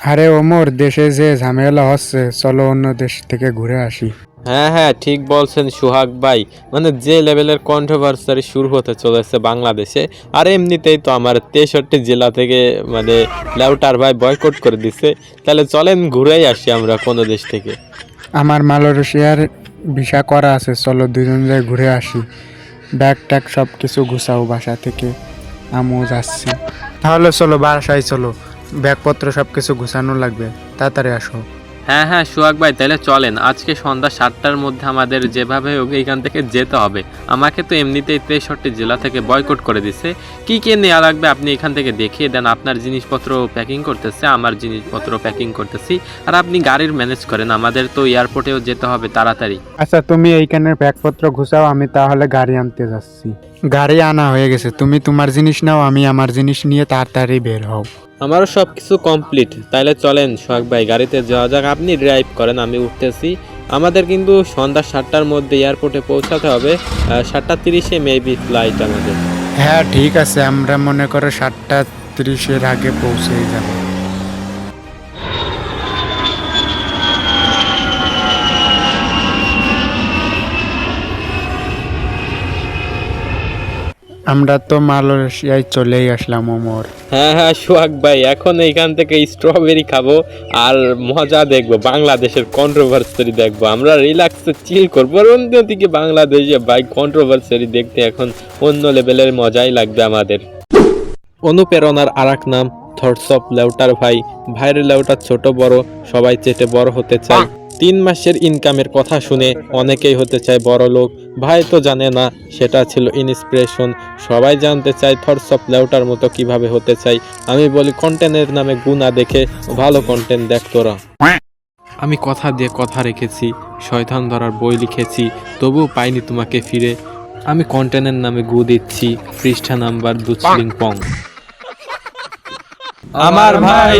আরে ওমর দেশে যে ঝামেলা হচ্ছে চলো অন্য দেশ থেকে ঘুরে আসি। হ্যাঁ হ্যাঁ ঠিক বলছেন সুহাগ ভাই। মানে যে লেভেলের কন্ট্রোভার্সারি শুরু হতে চলেছে বাংলাদেশে আর এমনিতেই তো আমার তেষট্টি জেলা থেকে মানে লেউটার ভাই বয়কট করে দিছে। তাহলে চলেন ঘুরেই আসি আমরা কোনো দেশ থেকে। আমার মালয়েশিয়ার ভিসা করা আছে চলো দুজন যাই ঘুরে আসি। ব্যাগ ট্যাগ সব কিছু গুছাও বাসা থেকে। আমিও যাচ্ছি। তাহলে চলো বাসায় চলো। ব্যাগপত্র সব কিছু গুছানো লাগবে। তাড়াতাড়ি আসো। হ্যাঁ হ্যাঁ সুহাগ ভাই তাহলে চলেন। আজকে সন্ধ্যা সাতটার মধ্যে আমাদের যেভাবে হোক এইখান থেকে যেতে হবে। আমাকে তো এমনিতেই তেষট্টি জেলা থেকে বয়কট করে দিছে। কি কি নেওয়া লাগবে আপনি এখান থেকে দেখিয়ে দেন। আপনার জিনিসপত্র প্যাকিং করতেছে আমার জিনিসপত্র প্যাকিং করতেছি। আর আপনি গাড়ির ম্যানেজ করেন। আমাদের তো এয়ারপোর্টেও যেতে হবে তাড়াতাড়ি। আচ্ছা তুমি এইখানে ব্যাগপত্র ঘুষাও আমি তাহলে গাড়ি আনতে যাচ্ছি। গাড়ি আনা হয়ে গেছে। তুমি তোমার জিনিস নাও আমি আমার জিনিস নিয়ে তাড়াতাড়ি বের হও। আমারও সব কিছু কমপ্লিট। তাহলে চলেন সোহাগ ভাই গাড়িতে যাওয়া যাক। আপনি ড্রাইভ করেন আমি উঠতেছি। আমাদের কিন্তু সন্ধ্যা সাতটার মধ্যে এয়ারপোর্টে পৌঁছাতে হবে। সাতটা তিরিশে মেবি ফ্লাইট আমাদের। হ্যাঁ ঠিক আছে। আমরা মনে করো সাতটা তিরিশের আগে পৌঁছে যাব। আমরা তো মালয়েশিয়ায় চলেই আসলাম, ওমর। হ্যাঁ হ্যাঁ সোহাগ ভাই, এখন এইখান থেকে স্ট্রবেরি খাব আর মজা দেখব, বাংলাদেশের কন্ট্রোভার্সারি দেখব। আমরা রিল্যাক্সে চিল করব। আর অন্যদিকে বাংলাদেশে ভাই কন্ট্রোভার্সারি দেখতে এখন অন্য লেভেলের মজাই লাগবে আমাদের। অনুপ্রেরণার আর এক নাম থটস অফ লেউটার ভাই, ভাইয়ের লেউটার ছোট বড়, সবাই চেটে বড় হতে চায়। তিন মাসের ইনকামের কথা শুনে অনেকেই হতে চায় বড় লোক। ভাই তো জানে না, সেটা ছিল ইন্সপিরেশন সবাই জানতে চায় থটস অফ লেউটার মতো কীভাবে হতে চাই। আমি বলি কন্টেন্টের নামে গুণা দেখে ভালো কন্টেন্ট দেখ তোরা। আমি কথা দিয়ে কথা রেখেছি, শয়তান ধরার বই লিখেছি, তবুও পাইনি তোমাকে ফিরে। আমি কন্টেন্টের নামে গু দিচ্ছি, পৃষ্ঠা নাম্বার দুচলিং পং আমার ভাই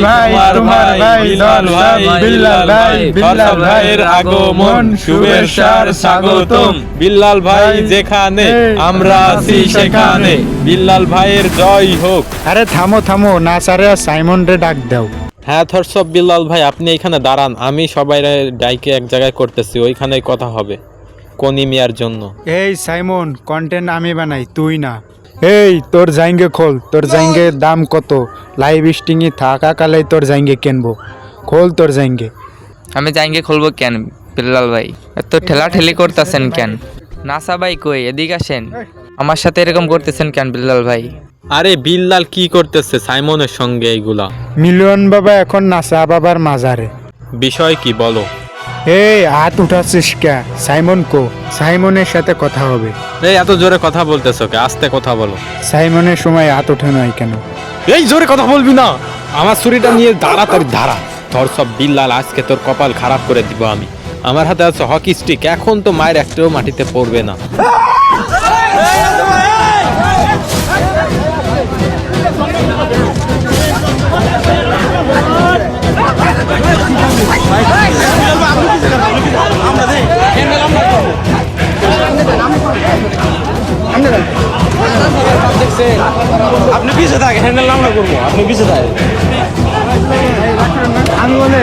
তোমার ভাই বিল্লাল ভাই বিল্লাল ভাই বিল্লাল ভাইয়ের আগমন শুভেচ্ছার স্বাগতম। বিল্লাল ভাই যেখানে আমরা আছি সেখানে। বিল্লাল ভাইয়ের জয় হোক। আরে থামো থামো না সারে সাইমন রে ডাক দাও। হ্যাঁ থরসব বিল্লাল ভাই আপনি এখানে দাঁড়ান। আমি সবাই ডাইকে এক জায়গায় করতেছি ওইখানেই কথা হবে। কোনি মিয়ার জন্য। এই সাইমন কন্টেন্ট আমি বানাই তুই না। এই তোর জাইঙ্গে খোল তোর জাইঙ্গে দাম কত? লাইভ স্টিংয়ে থাকাকালেই তোর জাইঙ্গে কিনবো? খোল তোর জাইঙ্গে। আমি জাইঙ্গে খুলবো কেন বিল্লাল ভাই? এত ঠেলা ঠেলি করতেছেন কেন? নাসা ভাই কই? এদিকে আসেন। আমার সাথে এরকম করতেছেন কেন বিল্লাল ভাই? আরে বিল্লাল কি করতেছে সাইমনের সঙ্গে এইগুলা? মিলন বাবা এখন নাসা বাবার মাজারে। বিষয় কি বলো? এই হাত উঠাচ্ছিস কে? সাইমন কো? সাইমনের সাথে কথা হবে। এই এত জোরে কথা বলতেছো কে? আস্তে কথা বলো। সাইমনের সময় হাত ওঠে নয় কেন? এই জোরে কথা বলবি না। আমার ছুরিটা নিয়ে দাঁড়া তোর ধারা। তোর সব বিল্লাল আজকে তোর কপাল খারাপ করে দিব আমি। আমার হাতে আছে হকি স্টিক এখন তো মায়ের একটাও মাটিতে পড়বে না। আপনি পিছিয়ে থাকেন হ্যান্ডেল আমরা করব আপনি পিছিয়ে থাকেন আমি বলে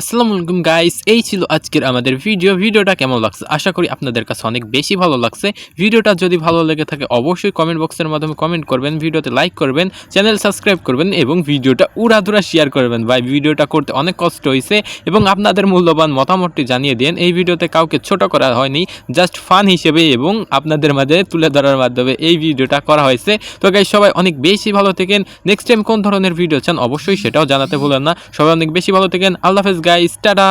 আসসালামু আলাইকুম গাইস, এই ছিল আজকের আমাদের ভিডিও। ভিডিওটা কেমন লাগছে? আশা করি আপনাদের কাছে অনেক বেশি ভালো লাগছে। ভিডিওটা যদি ভালো লেগে থাকে, অবশ্যই কমেন্ট বক্সের মাধ্যমে কমেন্ট করবেন, ভিডিওতে লাইক করবেন চ্যানেল সাবস্ক্রাইব করবেন এবং ভিডিওটা উড়াধুরা শেয়ার করবেন। ভাই, ভিডিওটা করতে অনেক কষ্ট হয়েছে এবং আপনাদের মূল্যবান মতামতটি জানিয়ে দিন। এই ভিডিওতে কাউকে ছোট করা হয়নি জাস্ট ফান হিসেবে এবং আপনাদের মাঝে তুলে ধরার মাধ্যমে এই ভিডিওটা করা হয়েছে। তো গাইস সবাই অনেক বেশি ভালো থাকেন। নেক্সট টাইম কোন ধরনের ভিডিও চান, অবশ্যই সেটাও জানাতে ভুলেন না। সবাই অনেক বেশি ভালো থাকেন। আল্লাহ হাফেজ গাইস টাটা